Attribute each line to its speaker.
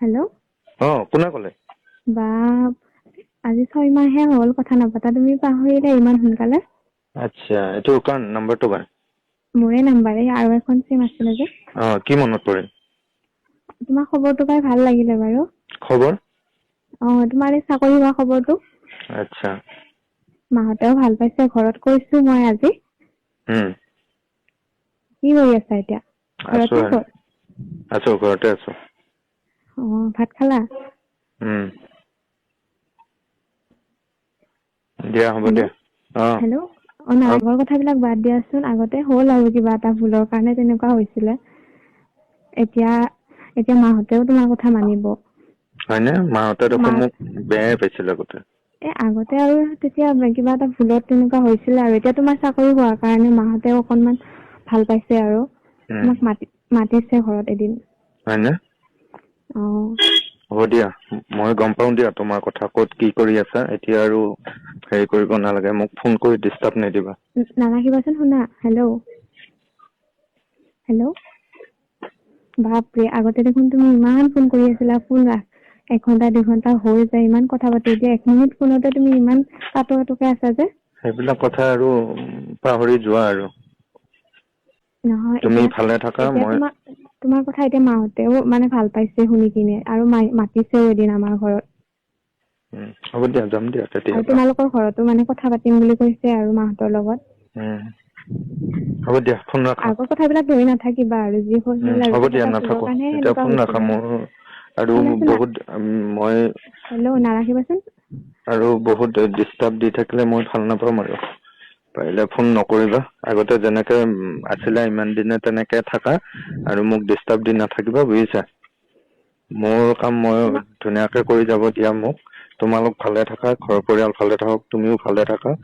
Speaker 1: Hello
Speaker 2: অ কোনে ক'লে?
Speaker 1: বা আজি ছয় মাহে হ'ল কথা নাপাতা। তুমি পাহৰিলে ইমান সোনকালে।
Speaker 2: আচ্ছা এইটো কাৰ নাম্বাৰটো কাৰ
Speaker 1: মোৰে নাম্বাৰ এই আৰু এখন চিম আছিলে যে।
Speaker 2: অ কি মনত পৰিল
Speaker 1: তোমাৰ খবৰটো পাই ভাল লাগিলে বাৰু।
Speaker 2: খবৰ?
Speaker 1: অ তোমাৰ এই চাকৰি হোৱা খবৰটো।
Speaker 2: আচ্ছা।
Speaker 1: মাহঁতেও ভাল পাইছে ঘৰত কৈছো মই আজি।
Speaker 2: উম।
Speaker 1: কি কৰি আছা এতিয়া? ঘৰতে
Speaker 2: আছো ঘৰতে আছো।
Speaker 1: অ ভাত খালা
Speaker 2: উম দিয়া হ'ব দিয়া। অ।
Speaker 1: হেল্ল' অ না আগৰ কথাবিলাক বাদ দিয়াচোন আগতে হ'ল আৰু কিবা এটা ভুলৰ কাৰণে তেনেকুৱা হৈছিলে। এতিয়া এতিয়া মাহঁতেও তোমাৰ কথা মানিব।
Speaker 2: হয়নে? মাহঁতে দেখোন মোক বেয়াই পাইছিল আগতে।
Speaker 1: এ আগতে আৰু তেতিয়া কিবা এটা ভুলত তেনেকুৱা হৈছিলে আৰু। এতিয়া তোমাৰ চাকৰি হোৱাৰ কাৰণে মাহঁতেও অকনমান ভাল পাইছে আৰু। তোমাক মাতি মাতিছে ঘৰত এদিন।
Speaker 2: হয়নে? হ'ব দিয়া মই গম পাও দিয়া তোমাৰ কথা ক'ত কি কৰি আছা এতিয়া আৰু হেৰি কৰিব নালাগে মোক ফোন কৰি ডিষ্টাৰ্ব নিদিবা।
Speaker 1: নাৰাখিবাচোন শুনা হেল্ল' হেল্ল' বাপৰে আগতে দেখোন তুমি ইমান ফোন কৰি আছিলা ফোন ৰাখ এঘন্টা দুঘন্টা হৈ যায় ইমান কথা পাতো এতিয়া এক মিনিট ফোনতে তুমি ইমান কাটো কাটোকে আছা যে।
Speaker 2: সেইবিলাক কথা আৰু পাহৰি যোৱা আৰু।
Speaker 1: নহয়
Speaker 2: তুমি ভালে থাকা মই
Speaker 1: তোমাৰ কথা এতিয়া মাহঁতেও মানে ভাল পাইছে শুনি কিনে আৰু মাতিছেও এদিন আমাৰ ঘৰত।
Speaker 2: হ'ব দিয়া যাম দিয়া
Speaker 1: আৰু
Speaker 2: কেতিয়াবা
Speaker 1: তোমালোকৰ ঘৰতো মানে কথা পাতিম বুলি কৈছে আৰু মাহঁতৰ লগত।
Speaker 2: হ'ব দিয়া ফোন ৰাখা।
Speaker 1: আগৰ কথাবিলাক ধৰি নাথাকিবা আৰু যি হ'ল আৰু
Speaker 2: হ'ব দিয়া নাথাকো। এতিয়া ফোন ৰাখা মোৰ আৰু বহুত মই
Speaker 1: হেল্ল' নাৰাখিবাচোন।
Speaker 2: আৰু বহুত ডিষ্টাৰ্ব দি থাকিলে মই ভাল নাপাম আৰু। পাৰিলে ফোন নকৰিবা। আগতে যেনেকে আছিলা ইমান দিনে তেনেকে থাকা আৰু মোক ডিষ্টাৰ্ব দি নাথাকিবা বুজিছা? মোৰ কাম মই ধুনীয়াকে কৰি যাব দিয়া মোক। তোমালোক ভালে থাকা ঘৰৰ পৰিয়াল ভালে থাকক তুমিও ভালে থাকা।